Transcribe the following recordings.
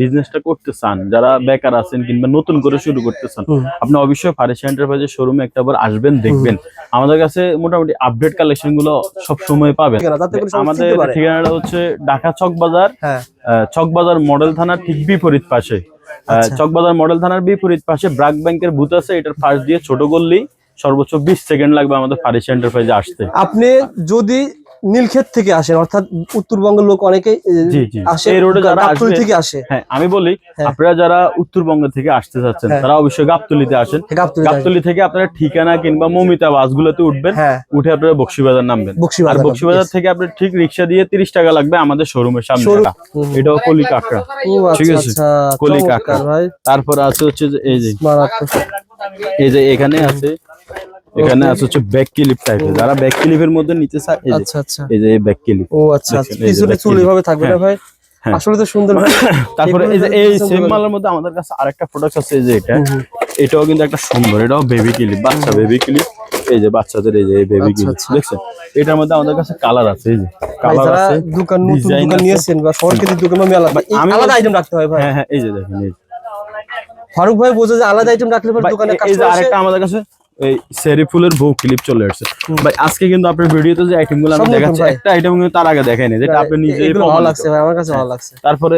বিজনেসটা করতে চান যারা বেকার আছেন কিংবা নতুন করে শুরু করতে চান আপনি অবশ্যই ফারেসি এন্টারপ্রাইজের শোরুমে একটা বার আসবেন দেখবেন। আমাদের কাছে মোটামুটি আপডেট কালেকশনগুলো সব সময় পাবেন। আমাদের ঠিকানাটা হচ্ছে ঢাকা চক বাজার হ্যাঁ। চক বাজার মডেল থানার ঠিক বিপরীত পাশে। আচ্ছা। চক বাজার মডেল থানার বিপরীত পাশে ব্রাক ব্যাংকের বুথ আছে এটার পাশ দিয়ে ছোট গল্লি সর্বোচ্চ বিশ সেকেন্ড লাগবে আমাদের ফারেসি এন্টারপ্রাইজে আসতে। আপনি যদি নীলক্ষেত থেকে আসেন অর্থাৎ উত্তরবঙ্গের লোক জি। আসে এই রোডে যারা গাবতলী থেকে আসে হ্যাঁ আমি বলি হ্যাঁ। আপনারা যারা উত্তরবঙ্গ থেকে আসতে চাচ্ছেন হ্যাঁ। তারা অবশ্যই গাবতলিতে আসেন গাবতলী থেকে আসে। গাবতলি থেকে আপনারা ঠিকানা কিংবা মমিতা বাসগুলোতে উঠবেন হ্যাঁ উঠে আপনারা বক্সিবাজার নামবেন আর বক্সিবাজার থেকে আপনি ঠিক রিক্সা দিয়ে তিরিশ টাকা লাগবে আমাদের শোরুমের সামনে। এটাও কলি কাঁকড়া ঠিক আচ্ছা আছে। আচ্ছা কলি কাঁকড়া। তারপর আছে হচ্ছে এই যে এই যে এখানে আছে এখানে আছে হচ্ছে ব্যাক ক্লিপ টাইপের যারা ব্যাক ক্লিপের মধ্যে নিতে চায় আচ্ছা আচ্ছা। এই যে ব্যাক ক্লিপ ও আচ্ছা আচ্ছা। পিছনে চুল। এভাবে থাকবে না ভাই? হ্যাঁ। আসলে তো সুন্দর। তারপরে এই যে এই সেম মালের মধ্যে আমাদের কাছে আরেকটা প্রোডাক্ট আছে এই যে এটা। এটাও কিন্তু একটা সুন্দর এটাও বেবি ক্লিপ বাচ্চা বেবি ক্লিপ এই যে বাচ্চাদের এই যে বেবি আচ্ছা, ক্লিপ আচ্ছা। দেখছেন? এটার মধ্যে আমাদের কাছে কালার আছে এই যে। কালার আছে দোকান নতুন দোকান নিয়েছেন বা কেন্দ্রিক দোকান আমি আলাদা বলছি- আইটেম রাখতে হয় ভাই। হ্যাঁ হ্যাঁ এই যে দেখেন এই ফারুক ভাই বোঝে যে আলাদা আইটেম রাখলে পরে দোকানে এই যে আরেকটা আমাদের কাছে এই সেরি ফুলের বউ ক্লিপ চলে আসছে। ভাই আজকে কিন্তু আপনার ভিডিওতে যে আইটেমগুলো আমি দেখাচ্ছি একটা আইটেম কিন্তু তার আগে দেখাইনি যেটা আপনি নিজেই ভালো লাগছে ভাই আমার কাছে ভালো লাগছে। তারপরে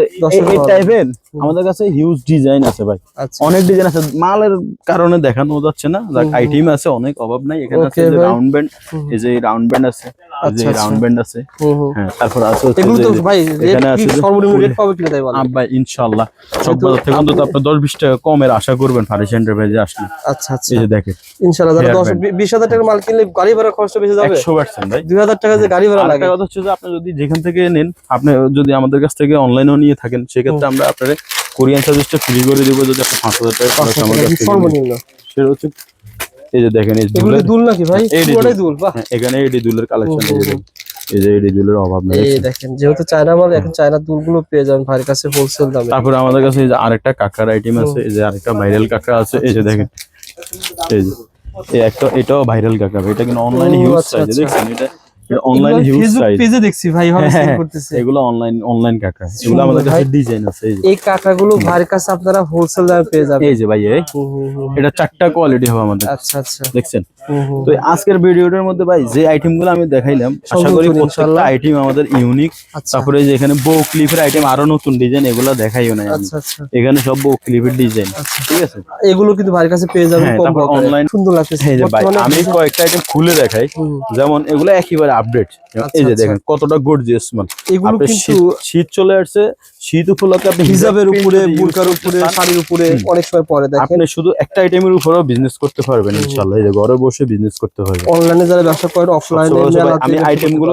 এই টাইপের আমাদের কাছে হিউজ ডিজাইন আছে ভাই। আচ্ছা। অনেক ডিজাইন আছে মালের কারণে দেখানো যাচ্ছে না। আইটেম আছে অনেক অভাব নাই। এখানে আছে যে রাউন্ড ব্যান্ড এই যে রাউন্ড ব্যান্ড আছে। যে আচ্ছা, আচ্ছা। রাউন্ড ব্যান্ড আছে। হুম হুম। হ্যাঁ তারপর আছে এগুলো তো ভাই এখানে আছে সর্বনিম্ন রেট পাবে কিনা তাই বলেন ভাই ইনশাআল্লাহ। যেহেতু চকবাজার থেকে অন্তত আপনি দশ বিশ টাকা কমের আশা করবেন ফারিস এন্টারপ্রাইজে আসলে। আচ্ছা আচ্ছা। এই যে দেখেন। ইনশাআল্লাহ যারা Hair দশ band। বিশ হাজার টাকার মাল কিনলে গাড়ি ভাড়া যাবে? ভাই। টাকা যে গাড়ি ভাড়া লাগে। আরেকটা কথা হচ্ছে যে আপনি যদি যেখান থেকে নেন আপনি যদি আমাদের কাছ থেকে অনলাইনেও নিয়ে থাকেন সেক্ষেত্রে আমরা আপনার কোরিয়ান সার্ভিসটা ফ্রি করে দিব যদি আপনি পাঁচ হাজার টাকা খরচ কাছ। সর্বনিম্ন। সেটা হচ্ছে এই যে দেখেন এই দুল নাকি ভাই? পুরোটাই দুল। বাহ। হ্যাঁ, এখানে এডি দুলের কালেকশন এই যে। এই যে এডি দুলের অভাব নেই এই দেখেন যেহেতু চায়না মাল এখন চায়না দুলগুলো পেয়ে যাবেন ভাইয়ের কাছে হোলসেল দামে। তারপরে আমাদের কাছে এই যে আরেকটা কাকার আইটেম আছে এই যে আরেকটা ভাইরাল কাকা আছে এই যে দেখেন। এই যে এই একটা এটাও ভাইরাল কাকা এটা কিন্তু অনলাইনে হিউজ সাইজ। দেখছেন? এটা এটা অনলাইনে হিউজ ফেসবুক পেজে দেখছি ভাই ভাবে সেল করতেছে। এগুলো অনলাইন অনলাইন কাকা। এগুলো আমাদের কাছে ডিজাইন আছে এই যে। এই ভাইয়ের কাছে আপনারা হোলসেল দামে পেয়ে যাবেন। এই যে ভাই এই। এটা চারটা কোয়ালিটি হবে আমাদের। আচ্ছা আচ্ছা। দেখছেন। তো আজকের ভিডিওটার মধ্যে ভাই যে আইটেমগুলো আমি দেখাইলাম আশা করি প্রত্যেকটা আইটেম আমাদের ইউনিক আচ্ছা। তারপরে যে এখানে বউ ক্লিপের আইটেম আরও নতুন ডিজাইন এগুলো দেখাইও না আচ্ছা আচ্ছা। এখানে সব বউ ক্লিপের ডিজাইন। ঠিক আছে? এগুলো কিন্তু ভাইয়ের কাছে পেয়ে যাবেন হ্যাঁ, কম online- সুন্দর ভাই আমি কয়েকটা আইটেম খুলে দেখাই। যেমন এগুলো একেবারে আপডেট এই যে আচ্ছা। দেখেন কতটা গর্জিয়াস এগুলো কিন্তু শীত- চলে আসছে শীত উপলক্ষে আপনি হিজাবের উপরে বুরকার উপরে শাড়ির উপরে অনেক সময় পরে দেখেন। আপনি শুধু একটা আইটেমের উপরেও বিজনেস করতে পারবেন ইনশাআল্লাহ। এই যে ঘরে বসে বিজনেস করতে পারবেন। অনলাইনে যারা ব্যবসা করেন অফলাইনে আমি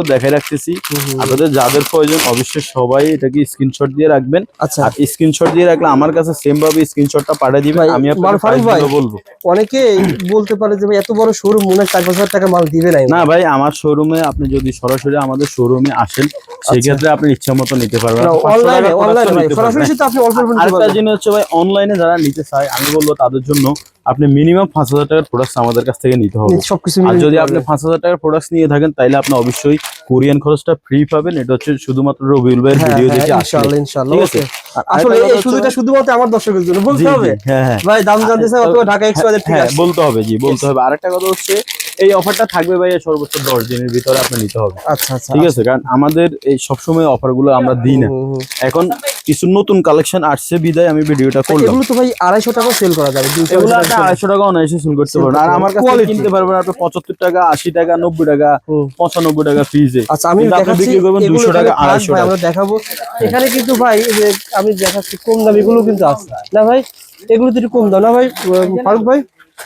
দেখাই রাখতেছি। আপনাদের যাদের প্রয়োজন অবশ্যই সবাই এটাকে স্ক্রিনশট দিয়ে রাখবেন। আচ্ছা। আর স্ক্রিনশট দিয়ে রাখলে আমার কাছে সেম ভাবে স্ক্রিনশটটা পাঠিয়ে দিবেন আমি বলব। অনেকে বলতে পারে যে এত বড় শোরুম মনে হয় চার পাঁচ হাজার টাকা মাল দিবে না। ভাই আমার শোরুমে আপনি যদি সরাসরি আমাদের শোরুমে আসেন সেক্ষেত্রে আপনি ইচ্ছা মতো নিতে পারবেন। আপনি 500 অনলাইনে অনলাইনে ভাই সরাসরি আপনি অল্প অল্প নিতে আরেকটা জিনিস হচ্ছে ভাই অনলাইনে যারা নিতে চায় আমি বলব তাদের জন্য আপনি মিনিমাম পাঁচ হাজার টাকার প্রোডাক্ট আমাদের কাছ থেকে নিতে হবে। সবকিছু আর যদি আপনি পাঁচ হাজার টাকার প্রোডাক্ট নিয়ে থাকেন তাহলে আপনি অবশ্যই কোরিয়ান খরচটা ফ্রি পাবেন। এটা হচ্ছে শুধুমাত্র রবিউল ভাইয়ের হ্যাঁ, ভিডিও হ্যাঁ, দেখে আসলে। ইনশাআল্লাহ ইনশাআল্লাহ ওকে। আসলে এই সুযোগটা শুধুমাত্র আমার দর্শকের জন্য। বলতে হবে? হ্যাঁ হ্যাঁ। ভাই দাম জানতে চাই অথবা ঢাকা এক্সট্রা ঠিক হ্যাঁ আছে বলতে হবে জি বলতে হবে। আরেকটা কথা হচ্ছে এই অফারটা থাকবে ভাই সর্বোচ্চ দশ দিনের ভিতরে আপনি নিতে হবে। আচ্ছা আচ্ছা ঠিক আছে? কারণ আমাদের এই সবসময় অফারগুলো আমরা দিই না। এখন কিছু নতুন কালেকশন আসছে বিদায় আমি ভিডিওটা করলাম। এগুলো তো ভাই আড়াইশো টাকা সেল করা যাবে এগুলো টাকা আপনি sell- আড়াইশো টাকা অনায়াসে সেল করতে পারবেন আর আমার কাছে. কিনতে পারবেন আপনি পঁচাত্তর টাকা আশি টাকা নব্বই টাকা হুম। পঁচানব্বই টাকা ফ্রিজে আচ্ছা আমি বিক্রি করবেন 200 টাকা, এখানে 250 টাকা। আমরা দেখাবো। এখানে কিন্তু ভাই আমি দেখাচ্ছি কম দাম এগুলো কিন্তু আছে। না ভাই এগুলো তো কম দাম। না ভাই ফারুক ভাই?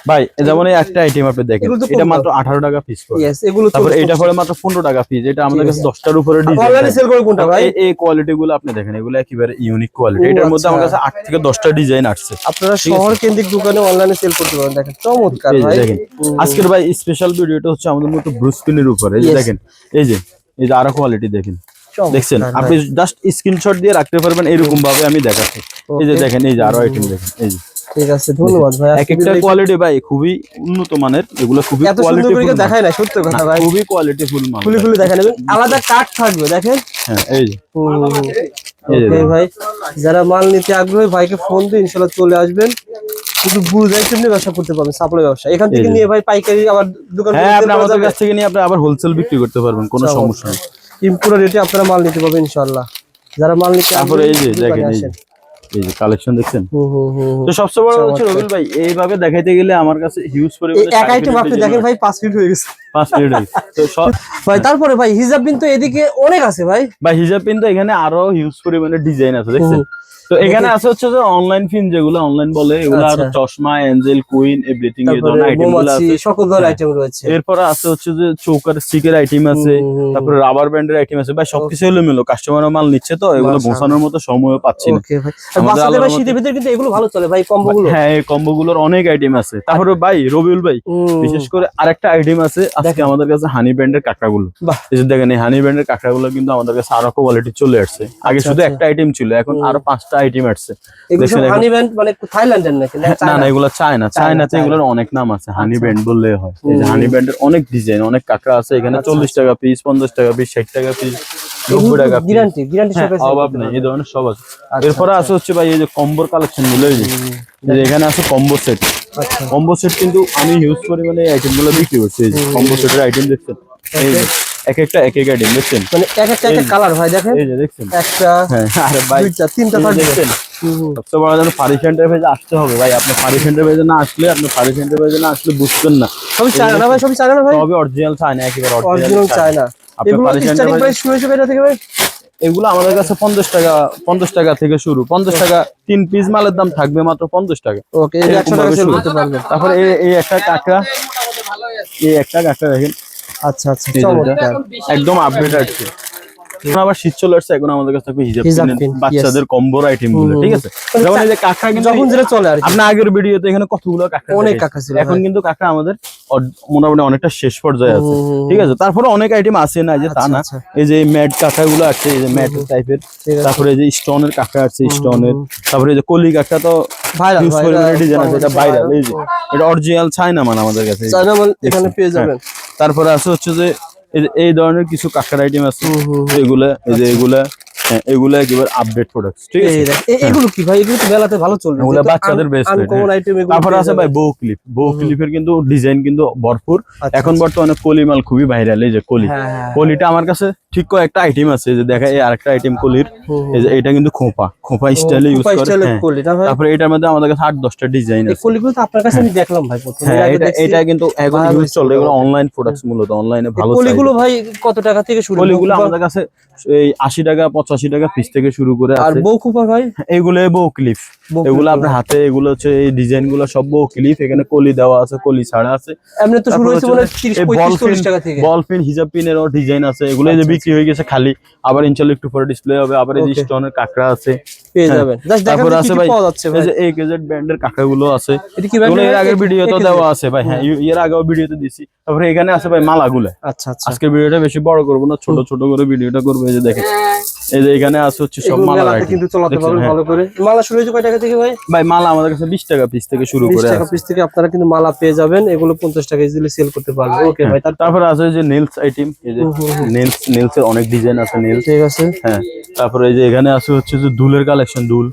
ভাই যেমন একটা আইটেম আপনি দেখেন এটা মাত্র আঠারো টাকা পিস ইয়েস এগুলো তারপরে এটা পড়ে মাত্র পনেরো টাকা পিস এটা আমাদের কাছে দশটার উপরে অনলাইনে ডিজাইন সেল করে কোনটা ভাই? এই কোয়ালিটি গুলো আপনি দেখেন এগুলো একেবারে ইউনিক কোয়ালিটি এটার মধ্যে আমার আচ্ছা। কাছে আট থেকে দশটা ডিজাইন আসছে। আপনারা শহর কেন্দ্রিক দোকানে অনলাইনে সেল করতে পারেন। দেখেন চমৎকার ভাই। দেখেন আজকের ভাই স্পেশাল ভিডিওটা হচ্ছে আমাদের মতো ব্রুস্কিনের উপরে। এই যে দেখেন এই যে এই যে আরও কোয়ালিটি দেখেন। দেখছেন? আপনি জাস্ট স্ক্রিনশট দিয়ে রাখতে পারবেন এরকম ভাবে আমি দেখাচ্ছি। এই যে দেখেন এই যে আরও আইটেম দেখেন এই যে। ঠিক আছে ধন্যবাদ ভাই। এক একটা কোয়ালিটি ভাই খুবই উন্নত মানের এগুলো খুবই এত সুন্দর কোয়ালিটি করে দেখায় না সত্য কথা ভাই। খুবই কোয়ালিটি ফুল মাল খুলে খুলে দেখেন এবং আলাদা কাঠ থাকবে দেখেন। হ্যাঁ এই যে। ওকে ভাই যারা মাল নিতে আগ্রহী ভাইকে ফোন দিয়ে ইনশাল্লাহ চলে আসবেন। কিন্তু বুঝাই কেমনি ব্যবসা করতে পারবেন সাপ্লাই ব্যবসা। এখান থেকে নিয়ে ভাই পাইকারি আবার দোকান হ্যাঁ আপনি আমাদের কাছ থেকে নিয়ে আপনি আবার হোলসেল বিক্রি করতে পারবেন কোনো সমস্যা নেই। ইম্পুরা রেটে আপনারা মাল নিতে পারবেন ইনশাল্লাহ যারা মাল নিতে তারপরে এই যে দেখেন এই যে কালেকশন দেখছেন। তো সবচেয়ে বড় হচ্ছে রবিল ভাই এইভাবে দেখাইতে গেলে আমার কাছে হিউজ পরিমাণে এক আইটেম আপনি দেখেন ভাই পাঁচ মিনিট হয়ে গেছে। 5 মিনিট হয়েছে। তো ভাই তারপরে ভাই হিজাব কিন্তু এদিকে অনেক আছে ভাই। ভাই হিজাব পিন তো এখানে আরও হিউজ পরিমাণে ডিজাইন আছে দেখছেন? তো এখানে আছে হচ্ছে যে অনলাইন ফিন যেগুলো অনলাইন বলে এগুলো আর আচ্ছা। চশমা এঞ্জেল কুইন এভরিথিং তারপরে ধরনের আইটেমগুলো আছে। সকল ধরনের হ্যাঁ। আইটেম রয়েছে। এরপরে আছে হচ্ছে যে চৌকার স্টিকের আইটেম আছে তারপরে রাবার ব্যান্ডের আইটেম আছে। ভাই সবকিছু হলো মিলো কাস্টমার মাল নিচ্ছে তো এগুলো। গোছানোর মতো সময় পাচ্ছি না। ওকে ভাই। আর আমাদের বাচ্চাদের ভাই শীতের ভিতরে কিন্তু এগুলো ভালো চলে ভাই কম্বো গুলো হ্যাঁ এই কম্বো গুলোর অনেক আইটেম আছে। তারপরে ভাই রবিউল ভাই বিশেষ করে আরেকটা আইটেম আছে আজকে আমাদের কাছে হানি ব্র্যান্ডের কাঁকড়াগুলো। এই যে দেখেন এই হানি ব্র্যান্ডের কাঁকড়াগুলো কিন্তু আমাদের কাছে আরও কোয়ালিটি চলে আসছে। আগে আচ্ছা, শুধু আচ্ছা। একটা আইটেম ছিল এখন আরও পাঁচটা আইটেম আসছে হানি ব্যান্ড মানে থাইল্যান্ডের নাকি? না না চায়না? এগুলো চায়না। এগুলোর অনেক নাম আছে হানি আচ্ছা। ব্র্যান্ড বললে হয়। এই যে হানি ব্র্যান্ডের অনেক ডিজাইন অনেক কাঁকড়া আছে এখানে আচ্ছা, চল্লিশ টাকা পিস পঞ্চাশ টাকা পিস ষাট টাকা পিস হ্যাঁ, আচ্ছা, এরপরে আছে হচ্ছে ভাই এই যে কম্বোর কালেকশনগুলো এখানে আছে কম্বো সেট আচ্ছা। কম্বো সেট কিন্তু আমি হিউজ পরিমাণে আইটেমগুলো বিক্রি করছি কম্বো সেটের আইটেম দেখছেন? এক একটা এক এক দেখছেন? মানে এক একটা এই- কালার ভাই দেখেন। এই যে দেখছেন? একটা হ্যাঁ আরে ভাই দুইটা তিনটা দেখছেন। সবচেয়ে বড় যেন ফারি সেন্টার পেজে আসতে হবে ভাই। আপনি ফারি সেন্টার পেজে না আসলে আপনি ফারি সেন্টার পেজে না আসলে বুঝবেন না। সবই চায়না না ভাই সবই চায়না না ভাই? সবই অরিজিনাল চায় না একেবারে অরিজিনাল অরিজিনাল চায় চায়না। আপনি এগুলো সেন্টার প্রাইস শুরু হয়েছে এটা থেকে ভাই? এগুলো আমাদের কাছে পঞ্চাশ টাকা পঞ্চাশ টাকা থেকে শুরু। পঞ্চাশ টাকা তিন পিস মালের দাম থাকবে মাত্র পঞ্চাশ টাকা। তারপরে এই এই একটা কাঁকড়া এই একটা কাঁকড়া দেখেন। আচ্ছা আচ্ছা চমৎকার। একদম আপডেট আসছে এখন আবার শীত চলে আসছে এখন আমাদের কাছে থাকবে হিজাব. বাচ্চাদের কম্বোর আইটেমগুলো ঠিক আছে? যেমন এই যে কাঁকড়া কিন্তু যখন যেটা চলে আর কি। আপনার আগের ভিডিওতে এখানে কতগুলো কাঁকড়া অনেক। কাঁকড়া ছিল, এখন হ্যাঁ। কিন্তু কাঁকড়া আমাদের মোটামুটি অনেকটা শেষ পর্যায়ে আছে। হুম, হুম, ঠিক আছে? তারপরে অনেক আইটেম আছে না যে তা আচ্ছা, না। আচ্ছা। এই যে ম্যাট কাঁকড়া গুলো আছে এই যে ম্যাট টাইপের তারপরে এই যে স্টোনের কাঁকড়া আছে স্টোনের। তারপরে যে কলি কাঁকড়া তো ভাইরাল ডিজাইন আছে এটা ভাইরাল। এই যে। এটা অরিজিনাল চায়না মানে আমাদের কাছে চায়না মাল এখানে পেয়ে যাবেন। তারপরে আছে হচ্ছে যে এই ধরনের কিছু কাঁকড়ার আইটেম আছে। এগুলা এই যে এগুলা। এগুলা একেবারে আপডেট প্রোডাক্ট ঠিক আছে? এগুলো কি ভাই? এগুলো তো মেলাতে ভালো চলবে। এগুলো বাচ্চাদের আনকমন হ্যাঁ। তারপরে আছে ভাই বউ ক্লিপ বউ ক্লিপের কিন্তু ডিজাইন কিন্তু ভরপুর। আচ্ছা, এখন বর্তমানে কলি মাল খুবই ভাইরাল এই যে কলি। হ্যাঁ, হ্যাঁ। কলিটা আমার কাছে ঠিক কয়েকটা আইটেম আছে যে দেখা এই আরেকটা আইটেম কলির। এই যে এটা কিন্তু খোপা। খোপা স্টাইলে ইউজ করে হ্যাঁ। তারপরে এটার মধ্যে আমাদের কাছে আট দশটা ডিজাইন আছে। কলিগুলো তো আপনার কাছে আমি দেখলাম ভাই প্রথমে হ্যাঁ এটা এটা কিন্তু এখন ইউজ চলে এগুলো অনলাইন প্রোডাক্টস মূলত অনলাইনে ভালো কলিগুলো ভাই কত টাকা থেকে শুরু? কলিগুলো আমাদের কাছে এই আশি টাকা পঁচাশি টাকা পিস থেকে শুরু করে আর বউ খুপা ভাই? এগুলো বউ ক্লিপ। এগুলো আপনার হাতে এগুলো হচ্ছে এই ডিজাইনগুলো সব বউ ক্লিপ। এখানে কলি দেওয়া আছে কলি ছাড়া আছে। এমনি তো শুরু হয়েছে মানে যে তিরিশ এই পঁয়ত্রিশ বল চল্লিশ পিন টাকা থেকে। বল পিন হিজাব পিনেরও ডিজাইন আছে। এগুলো যে আচ্ছা, বিক্রি হয়ে গেছে খালি। আবার ইনশাল্লাহ একটু পরে ডিসপ্লে হবে। আবার এই স্টোনের কাঁকড়া আছে। পেয়ে হ্যাঁ। যাবেন। তারপর আছে ভাই এই যে এই কেজেড ব্র্যান্ডের কাঁকড়াগুলো আছে। এটা কি ভাই এগুলো এর আগের এক- ভিডিওতে দেওয়া আছে ভাই। হ্যাঁ এর আগেও ভিডিওতে দিছি। তারপরে এখানে আছে ভাই মালাগুলা। আচ্ছা আচ্ছা। আজকের ভিডিওটা বেশি বড় করব না ছোট ছোট করে ভিডিওটা করব। এই যে দেখেন। এই যে এখানে আছে হচ্ছে সব মালা কিন্তু চলাতে পারবেন ভালো করে। মালা শুরু হয়েছে কয় টাকা থেকে ভাই? ভাই মালা আমাদের কাছে বিশ টাকা পিস থেকে শুরু করে টাকা পিস থেকে আপনারা কিন্তু মালা পেয়ে যাবেন। এগুলো পঞ্চাশ টাকা ইজিলি সেল করতে পারবেন ওকে ভাই তার তারপরে আছে এই যে নেলস আইটেম এই যে নেলস নেলস এর অনেক ডিজাইন আছে নেলস ঠিক আছে। হ্যাঁ তারপরে এই যে এখানে আছে হচ্ছে যে দুলের কালেকশন দুল।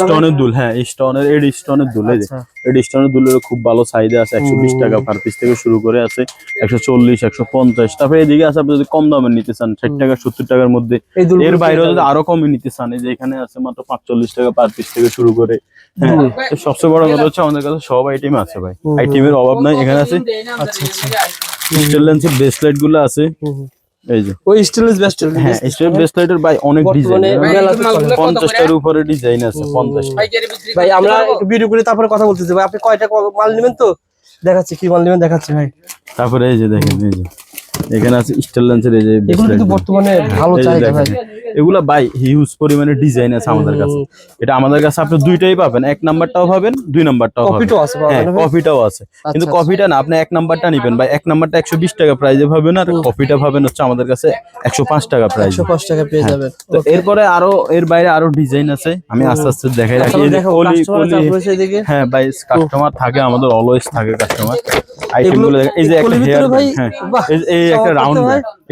স্টোনের দুল হ্যাঁ স্টোনের এড স্টোনের দুল এই যে। আচ্ছা। এড স্টোনের দুলের খুব ভালো সাইজে আছে একশো বিশ টাকা পার পিস থেকে শুরু করে আছে একশো চল্লিশ একশো পঞ্চাশ। তারপরে এদিকে আছে আপনি যদি কম দামে নিতে চান ষাট টাকা সত্তর টাকার মধ্যে এর পেয়ে বাইরেও যদি আরও কমে নিতে চান এই যে এখানে আছে মাত্র পাঁচচল্লিশ টাকা পার পিস থেকে শুরু করে। হ্যাঁ সবচেয়ে বড় কথা হচ্ছে আমাদের কাছে সব আইটেম আছে ভাই। আইটেমের অভাব নাই এখানে আছে আচ্ছা আচ্ছা। ব্রেসলেটগুলো আছে। এই যে। ওই স্টেনলেস হ্যাঁ ব্রেসলেটের ভাই অনেক ডিজাইন পঞ্চাশটার উপরে ডিজাইন আছে পঞ্চাশ ভাই আমরা একটু ভিডিও করে তারপরে কথা বলতেছি। ভাই আপনি কয়টা মাল নেবেন তো? দেখাচ্ছি কি মাল নেবেন দেখাচ্ছি ভাই। তারপরে এই যে দেখেন এই যে। এখানে আছে স্টেনলেন্সের এই যে এগুলো কিন্তু বর্তমানে ভালো চাহিদা ভাই। এগুলা বাই হিউজ পরিমাণে ডিজাইন আছে আমাদের কাছে। এটা আমাদের কাছে আপনি দুইটাই পাবেন এক নাম্বারটাও পাবেন দুই নাম্বারটাও কপিটাও আছে হ্যাঁ যাবে কফিটাও আছে। কিন্তু আচ্ছা। কফিটা না আপনি এক নাম্বারটা নিবেন ভাই। এক নাম্বারটা একশো বিশ টাকা প্রাইজে পাবেন আর কফিটা পাবেন হচ্ছে আমাদের কাছে একশো পাঁচ টাকা প্রাইজ একশো পাঁচ টাকা পেয়ে যাবেন। তো এরপরে আরও এর বাইরে আরও ডিজাইন আছে আমি আস্তে আস্তে দেখাই রাখি। এই যে হ্যাঁ ভাই কাস্টমার থাকে আমাদের অলওয়েজ থাকে কাস্টমার আইটেমগুলো দেখেন। এই যে একটা হেয়ার ভাই, হ্যাঁ। এই একটা রাউন্ড।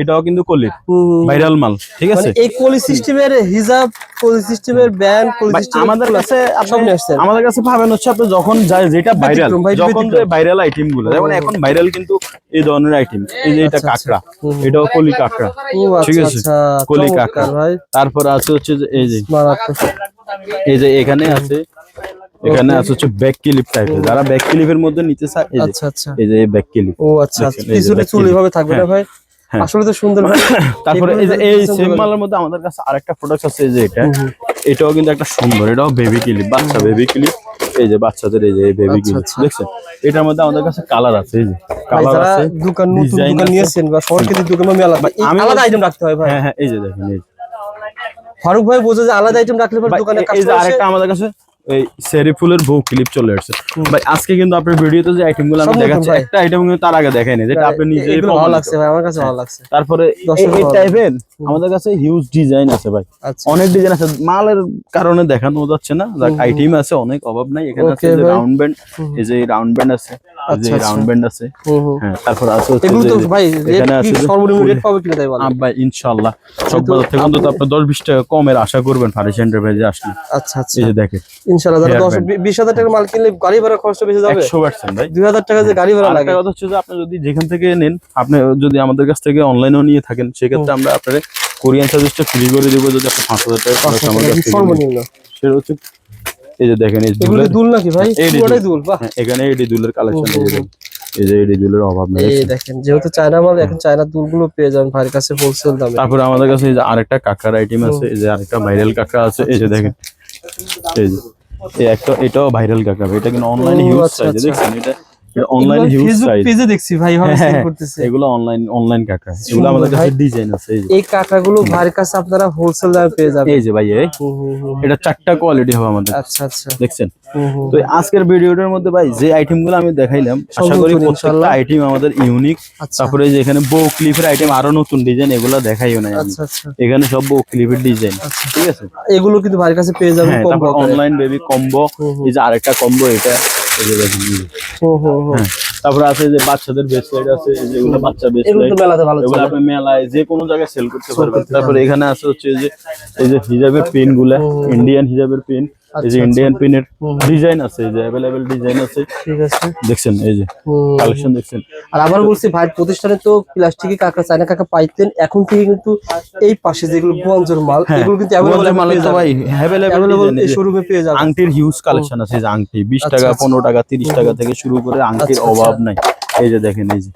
এটাও কিন্তু হুম, ভাইরাল মাল ঠিক আছে? মানে এই কলি সিস্টেমের হিজাব কলি সিস্টেমের ব্যান্ড কলি ভাই, সিস্টেমের আমাদের কাছে আপনি আসছেন। আমাদের কাছে পাবেন হচ্ছে আপনি যখন যায় যেটা ভাইরাল যখন যে ভাইরাল আইটেমগুলো যেমন এখন ভাইরাল কিন্তু এই ধরনের আইটেম এই যে এটা আচ্ছা, আচ্ছা। কাঁকড়া। এটাও কলি কাঁকড়া ও ঠিক আচ্ছা আছে? আচ্ছা কলি কাঁকড়া। তারপর আছে হচ্ছে এই যে এই যে এখানে আছে এখানে আছে হচ্ছে ব্যাক ক্লিপ টাইপের যারা ব্যাক ক্লিপের মধ্যে নিতে চায় আচ্ছা আচ্ছা। এই যে ব্যাক ক্লিপ ও আচ্ছা আচ্ছা। পিছনে চুল। এভাবে থাকবে না ভাই? হ্যাঁ। আসলে তো সুন্দর তারপরে এই যে এই সেম মালের মধ্যে আমাদের কাছে আরেকটা প্রোডাক্ট আছে এই যে এটা। এটাও কিন্তু একটা সুন্দর এটাও বেবি ক্লিপ বাচ্চা বেবি ক্লিপ এই যে বাচ্চাদের এই যে বেবি আচ্ছা, ক্লিপ আচ্ছা। দেখছেন? এটার মধ্যে আমাদের কাছে কালার আছে এই যে। কালার আছে দোকান নতুন দোকান। নিয়েছেন বা কেন্দ্রিক দোকান আমি আলাদা। আমি আলাদা আইটেম রাখতে হয় ভাই। হ্যাঁ হ্যাঁ এই যে দেখেন এই। ফারুক ভাই বোঝে যে আলাদা আইটেম রাখলে পরে দোকানে এই যে আরেকটা আমাদের কাছে এই সেরি ফুলের বউ ক্লিপ চলে আসছে। ভাই আজকে কিন্তু আপনার ভিডিওতে যে আইটেমগুলো আমি দেখাচ্ছি একটা আইটেম কিন্তু তার আগে দেখাইনি যেটা আপনি নিজেই ভালো লাগছে ভাই আমার কাছে ভালো লাগছে। তারপরে দর্শক এই টাইপের আমাদের কাছে হিউজ ডিজাইন আছে ভাই। আচ্ছা। অনেক ডিজাইন আছে মালের কারণে দেখানো যাচ্ছে না আইটেম আছে অনেক অভাব নাই এখানে আছে যে রাউন্ড ব্যান্ড এই যে রাউন্ড ব্যান্ড আছে। যে আচ্ছা, আচ্ছা। রাউন্ড ব্যান্ড আছে। হুম হুম। হ্যাঁ তারপর আছে এগুলো তো ভাই এখানে আছে সর্বনিম্ন রেট পাবে কিনা তাই বলেন ভাই ইনশাআল্লাহ। সব বাজার থেকে অন্তত আপনার দশ বিশ টাকা কমের আশা করবেন ফারিস এন্টারপ্রাইজে আসলে। আচ্ছা আচ্ছা। এই যে দেখেন ইনশাআল্লাহ যারা Hair দশ band। বিশ হাজার টাকার মাল কিনলে গাড়ি ভাড়া যাবে? ভাই। দুই হাজার টাকা যে গাড়ি ভাড়া লাগে। আরেকটা কথা হচ্ছে যে আপনি যদি যেখান থেকে নেন আপনি যদি আমাদের কাছ থেকে অনলাইনেও নিয়ে থাকেন সেক্ষেত্রে আমরা আপনার কোরিয়ান সার্ভিসটা ফ্রি করে দিব যদি আপনি পাঁচ হাজার টাকা খরচ আমার কাছ থেকে সেটা হচ্ছে এই যে দেখেন এই দুলের দুল নাকি ভাই পুরোটাই দুল। বাহ হ্যাঁ, এখানে এডি দুলের কালেকশন এই যে এডি দুলের অভাব নেই এই দেখেন যেহেতু চায়না মাল এখন চায়না দুলগুলো পেয়ে যাবেন ভাইয়ের কাছে হোলসেল দামে তারপরে আমাদের কাছে এই যে আরেকটা কাকার আইটেম আছে এই যে আরেকটা ভাইরাল কাকা আছে এই যে দেখেন এই যে এই একটা এটাও ভাইরাল কাকা এটা কিন্তু অনলাইনে হিউজ আচ্ছা, সাইজ আচ্ছা। দেখছেন এটা অনলাইনে হিউজ ফেসবুক পেজে দেখছি ভাই ভাবে সেল হ্যাঁ, করতেছে। এগুলো অনলাইন অনলাইন কাকা। এগুলো আমাদের কাছে ডিজাইন আছে এই যে। এই কাঁকড়াগুলো ভাইয়ের কাছে আপনারা হোলসেল দামে পেয়ে যাবেন। এই যে ভাই এই। এটা চারটা কোয়ালিটি হবে আমাদের। আচ্ছা আচ্ছা। দেখছেন। তো আজকের ভিডিওটার মধ্যে ভাই যে আইটেমগুলো আমি দেখাইলাম আশা করি প্রত্যেকটা আইটেম আমাদের ইউনিক আচ্ছা। তারপরে যে এখানে বউ ক্লিপের আইটেম আরও নতুন ডিজাইন এগুলো দেখাইও না আচ্ছা আচ্ছা। এখানে সব বউ ক্লিপের ডিজাইন। ঠিক আছে? এগুলো কিন্তু ভাইয়ের কাছে পেয়ে যাবেন হ্যাঁ। Online baby combo. এই যে আরেকটা কম্বো এটা। হ্যাঁ। তারপরে আছে যে বাচ্চাদের ব্রেসলেট আছে যেগুলো বাচ্চা ব্রেসলেট এগুলো আপনি মেলায় যে কোনো জায়গায় সেল করতে পারবেন। তারপরে এখানে আছে হচ্ছে যে এই যে হিজাবের পেনগুলা ইন্ডিয়ান হিজাবের পিন এই যে আচ্ছা, ইন্ডিয়ান পিনের ডিজাইন আছে এই যে অ্যাভেলেবেল ডিজাইন আছে। ঠিক আছে। দেখছেন এই যে। কালেকশন দেখছেন। আর আবার বলছি ভাইয়ের প্রতিষ্ঠানে তো প্লাস্টিকের কাঁকড়া চায়না কাঁকড়া পাইতেন এখন থেকে কিন্তু এই পাশে যেগুলো বঞ্জর মাল এগুলো কিন্তু অ্যাভেলেবল মালে তো ভাই অ্যাভেলেবল এই শোরুমে পেয়ে যাবেন। আংটির হিউজ কালেকশন আছে এই যে আংটি বিশ আচ্ছা, টাকা আচ্ছা। পনেরো টাকা তিরিশ টাকা থেকে শুরু করে আংটির আচ্ছা, অভাব নাই। এই যে দেখেন এই যে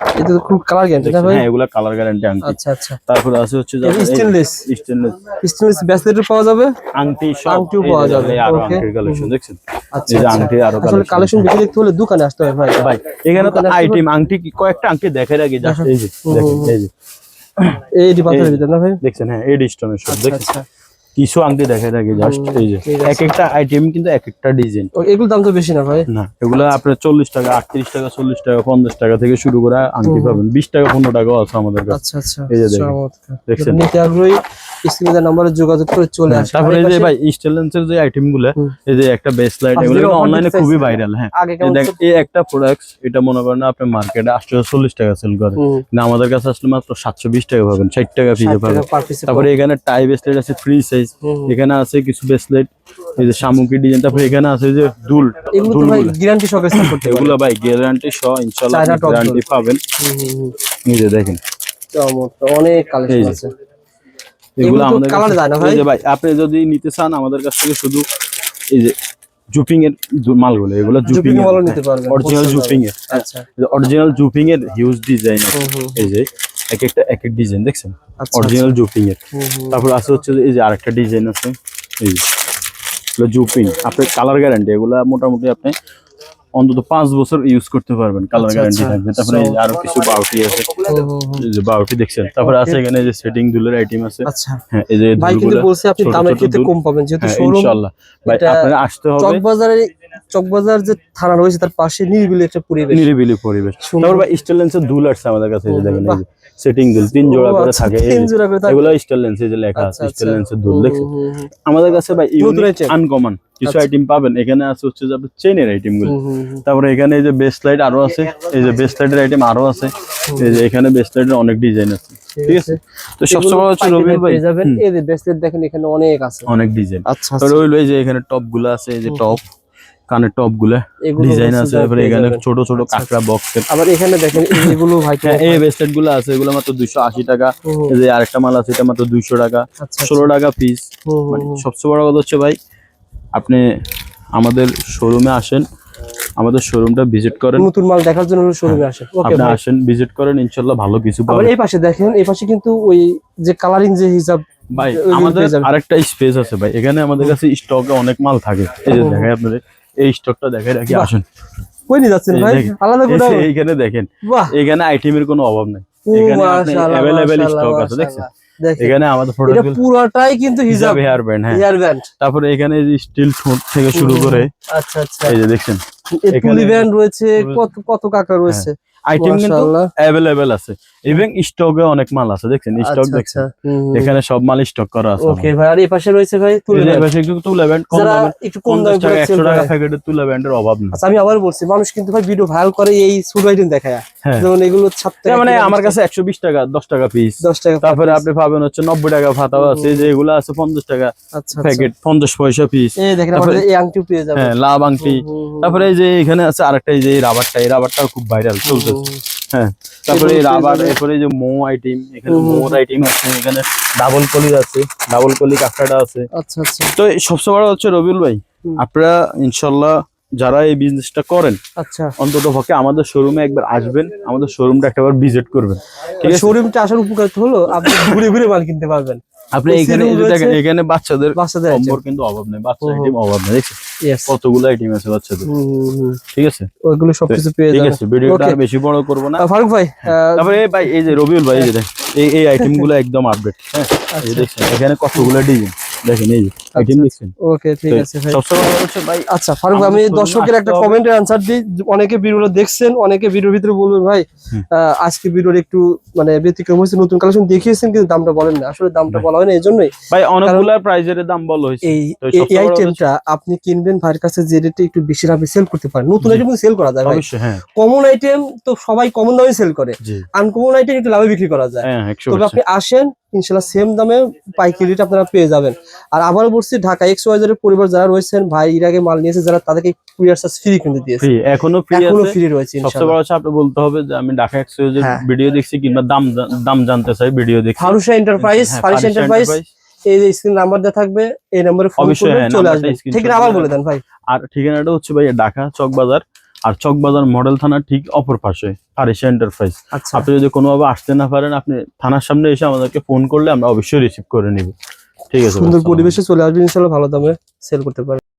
এটা তো খুব কালার গ্যারান্টি না ভাই? হ্যাঁ এগুলা কালার গ্যারান্টি আংটি। আচ্ছা আচ্ছা। তারপরে আছে হচ্ছে স্টেনলেস স্টেনলেস স্টেনলেস ব্যাসলেটও পাওয়া যাবে? আংটি সব আংটিও পাওয়া যাবে, আরও. আংটির কালেকশন দেখছেন? আচ্ছা এই আচ্ছা। আংটি আরও কালেকশন কালেকশন বেশি দেখতে হলে দোকানে আসতে হবে ভাই। ভাই এখানে তো আইটেম আংটি কি- কয়েকটা আংটি দেখাই রাখি জাস্ট এই যে দেখেন এই যে। এই পাথরের ভিতর না ভাই? দেখছেন হ্যাঁ এই স্টোনের সব আচ্ছা দেখছেন? আচ্ছা। কিছু আংটি দেখাই থাকে জাস্ট এই যে। এক একটা আইটেম কিন্তু এক একটা ডিজাইন এগুলো দাম তো বেশি না ভাই? না এগুলো আপনার চল্লিশ টাকা আটত্রিশ টাকা চল্লিশ টাকা পঞ্চাশ টাকা থেকে শুরু করে আংটি পাবেন। বিশ টাকা পনেরো টাকাও আছে আমাদের কাছে। আচ্ছা আচ্ছা। এই যে দেখেন। দেখছেন? স্ক্রিনে নাম্বারে যোগাযোগ করে চলে হ্যাঁ, আসে তারপরে এই যে ভাই স্টেলেন্সের যে আইটেমগুলো এই যে একটা বেস লাইট এগুলো অনলাইনে খুবই ভাইরাল হ্যাঁ। এই একটা প্রোডাক্ট এটা মনে করেন আপনি মার্কেটে আটশো চল্লিশ টাকা সেল করে। না আমাদের কাছে আসলে মাত্র সাতশো বিশ টাকা পাবেন ষাট টাকা ফিজে পাবেন। তারপরে এখানে টাই ব্রেসলেট আছে ফ্রি সাইজ এখানে আছে কিছু ব্রেসলেট এই যে শামুকি ডিজাইন তারপরে এখানে আছে যে দুল এগুলো দুল ভাই গ্যারান্টি সহকারে সেল করতে এগুলো ভাই গ্যারান্টি সহ ইনশাআল্লাহ গ্যারান্টি পাবেন। নিজে দেখেন। অনেক কালেকশন আছে। এগুলো আমাদের কাছে- যায় না ভাই? ভাই আপনি যদি নিতে চান আমাদের কাছ থেকে শুধু এই যে জুপিং এর মালগুলো এগুলো জুপিং জুপিং এর নিতে পারবেন, অরিজিনাল জুপিং এর। আচ্ছা। অরিজিনাল জুপিং এর হিউজ ডিজাইন এই যে এক একটা এক এক ডিজাইন দেখছেন? আচ্ছা, অরিজিনাল জুপিং এর। হুম, হুম। তারপর আছে হচ্ছে এই যে আরেকটা ডিজাইন আছে। এই জুপিং আপনার কালার গ্যারান্টি এগুলা মোটামুটি আপনি অন্তত পাঁচ বছর ইউজ করতে পারবেন কালার আচ্ছা, গ্যারান্টি আচ্ছা। থাকবে। তারপরে আরও কিছু বাউটি আছে। যে বাউটি দেখছেন তারপরে আছে এখানে যে সেটিং দুলের আইটেম আছে। আচ্ছা। হ্যাঁ এই যে ভাই কিন্তু বলছে আপনি দামের ক্ষেত্রে কম পাবেন যেহেতু হ্যাঁ, শোরুম ইনশাআল্লাহ। ভাই আপনি আপনারা আসতে হবে। চকবাজারে চকবাজার যে থানা রয়েছে তার পাশে নিরিবিলি একটা পরিবেশ। নিরিবিলি পরিবেশ। সুন্দর। তারপর ভাই স্টেলেন্সের দুল আসছে আমাদের কাছে এই যে দেখেন এই যে। সেটিং দুল তিন জোড়া করে আচ্ছা, থাকে এই। জোড়া করে থাকে। এগুলো স্টার লেন্স এই যে লেখা আচ্ছা, আছে স্টার আচ্ছা। লেন্সের দুল দেখছেন? আমাদের কাছে ভাই? আনকমন কিছু আচ্ছা। আইটেম পাবেন। এখানে আছে হচ্ছে যে আপনার চেনের আইটেমগুলো। তারপরে এখানে এই যে বেস্ট লাইট আরও আছে এই যে বেস্ট লাইটের আইটেম আরও আছে। এই যে এখানে বেস্ট লাইটের অনেক ডিজাইন আছে ঠিক আছে? তো সবসময় হচ্ছে রবিউল ভাই যাবেন। এই যে ব্রেসলেট দেখেন এখানে অনেক আছে। অনেক ডিজাইন আচ্ছা তো রবিউল ভাই যে এখানে টপগুলো আছে এই যে টপ কানের টপগুলো ডিজাইন আছে তারপরে এখানে ছোট ছোট আচ্ছা, কাঁকড়া বক্সের আবার এখানে দেখেন এই যেগুলো ভাই হ্যাঁ এই ব্রেসলেটগুলো আছে এগুলো মাত্র দুইশো আশি টাকা। এই যে আরেকটা মাল আছে এটা মাত্র দুইশো টাকা। আচ্ছা ষোলো টাকা পিস মানে। সবচেয়ে বড় কথা হচ্ছে ভাই আপনি আমাদের শোরুমে আসেন আমাদের শোরুমটা ভিজিট করেন। নতুন মাল দেখার জন্য শোরুমে আসে ওকে আপনি আসেন ভিজিট করেন ইনশাল্লাহ ভালো কিছু পাবেন। এই পাশে দেখেন এই পাশে কিন্তু ওই যে কালারিং যে হিসাব ভাই আমাদের আরেকটা স্পেস আছে ভাই এখানে আমাদের কাছে স্টকে অনেক মাল থাকে। এই যে। দেখাই আপনাদের। এই স্টকটা দেখে রাখি আসুন। কই নিয়ে যাচ্ছেন ভাই? আলাদা করে এইখানে দেখেন এখানে আইটেমের কোনো অভাব নাই। এখানে মাশাআল্লাহ, স্টক আছে দেখছেন? এখানে আমাদের এটা পুরোটাই কিন্তু হিসাব হেয়ার ব্যান্ড হ্যাঁ। হেয়ার ব্যান্ড তারপরে এখানে যে স্টিল ঠোঁট থেকে শুরু করে আচ্ছা আচ্ছা। এই যে দেখছেন এই পুলি ব্যান্ড রয়েছে কত কত কাকা রয়েছে। আইটেম কিন্তু আছে। ইভেন স্টকে অনেক মাল আছে দেখছেন? স্টক আচ্ছা। দেখছেন? আচ্ছা হুম। এখানে সব মাল স্টক করা আছে ওকে ভাই আর এই পাশে রয়েছে ভাই তুলে এই একটু তুলা ব্যান্ড কম দামে একটু কম দামে টাকা 100 টাকা তুলা ব্যান্ডের অভাব নেই। আচ্ছা আমি আবার বলছি মানুষ কিন্তু ভাই ভিডিও ভাইরাল করে এই সুড আইটেম দেখায়। হ্যাঁ। যেমন এগুলো টাকা মানে আমার কাছে 120 টাকা 10 টাকা পিস দশ টাকা তারপরে আপনি পাবেন হচ্ছে 90 টাকা ফাতাও আছে যে এগুলো আছে 50 টাকা আচ্ছা আচ্ছা। প্যাকেট 50 পয়সা পিস এই দেখেন তারপরে- এই আংটিও পেয়ে যাবেন। হ্যাঁ লাভ আংটি। তারপরে এই যে এখানে আছে আরেকটা এই যে রাবারটা এই রাবারটাও খুব ভাইরাল চলছে। হ্যাঁ তারপরে রাবার এরপরে যে মো আইটেম এখানে মোর আইটেম আছে এখানে ডাবল কলি আছে ডাবল কলি কাঁকড়াটা আছে। আচ্ছা আচ্ছা। তো এই সবচেয়ে বড় হচ্ছে রবিউল ভাই আপনারা ইনশাল্লাহ যারা এই বিজনেসটা করেন আচ্ছা। অন্তত পক্ষে আমাদের শোরুমে একবার আসবেন আমাদের শোরুমটা একবার ভিজিট করবেন। ঠিক আছে? শোরুমটা আসার উপকার হলো আপনি ঘুরে ঘুরে মাল কিনতে পারবেন। আপনি এখানে দেখেন এখানে বাচ্চাদের বাচ্চাদের কম্বর কিন্তু অভাব নেই। বাচ্চা। আইটেম অভাব নেই। দেখছেন? কতগুলো আইটেম আছে বাচ্চাদের। ঠিক আছে? ওইগুলো সবকিছু পেয়ে ঠিক আছে ভিডিওটা বেশি বড় করব না। ফারুক ভাই তারপরে এই ভাই এই যে রবিউল ভাই এই যে এই এই আইটেমগুলো একদম আপডেট হ্যাঁ এই দেখছেন এখানে কতগুলো ডিজাইন দেখেন এই আইটেম ওকে ঠিক আছে ভাই। সবসময় ভাই আচ্ছা ফারুক আমি দর্শকের একটা কমেন্টের আনসার দিই। অনেকে ভিডিওটা দেখছেন অনেকে ভিডিওর ভিতরে বলবেন ভাই আজকে ভিডিওর একটু মানে ব্যতিক্রম হয়েছে নতুন কালেকশন দেখিয়েছেন কিন্তু দামটা বলেন না। আসলে দামটা বলা হয় না এই ভাই অনেকগুলা প্রাইজের দাম বলা হয়েছে। এই আইটেমটা আপনি কিনবেন ভাইয়ের কাছে যে রেটে একটু বেশি দামে সেল করতে পারেন। নতুন আইটেম সেল করা যায় ভাই। হ্যাঁ। কমন আইটেম তো সবাই কমন দামে সেল করে। আনকমন আইটেম একটু লাভে বিক্রি করা যায়। হ্যাঁ তবে আপনি আসেন ইনশাল্লাহ সেম দামে পাইকারি রেট আপনারা পেয়ে যাবেন। আর আবারও বলছি ঢাকা এক্স ওয়াইজের পরিবার যারা রয়েছেন ভাই এর আগে মাল নিয়েছে যারা তাদেরকে কুরিয়ার চার্জ ফ্রি কিনতে দিয়েছে। এখনও ফ্রি এখনও ফ্রি রয়েছে সবচেয়ে বড় আপনি বলতে হবে যে আমি ঢাকা এক্স হ্যাঁ। ভিডিও দেখছি কিংবা দাম দাম জানতে চাই ভিডিও দেখছি। ফারুসা এন্টারপ্রাইজ হ্যাঁ, ফারিস এন্টারপ্রাইজ এই যে স্ক্রিন নাম্বার দেওয়া থাকবে এই নম্বরে ফোন হ্যাঁ, চলে আসবেন। ঠিক আবার বলে দেন ভাই। আর ঠিকানাটা হচ্ছে ভাই ঢাকা চকবাজার আর চকবাজার মডেল থানা ঠিক অপর পাশে ফারিসা এন্টারপ্রাইজ আচ্ছা। আপনি যদি কোনোভাবে আসতে না পারেন আপনি থানার সামনে এসে আমাদেরকে ফোন করলে আমরা অবশ্যই রিসিভ করে নিব। ঠিক আছে সুন্দর পরিবেশে চলে আসবেন ইনশাল্লাহ ভালো দামে সেল করতে পারবেন।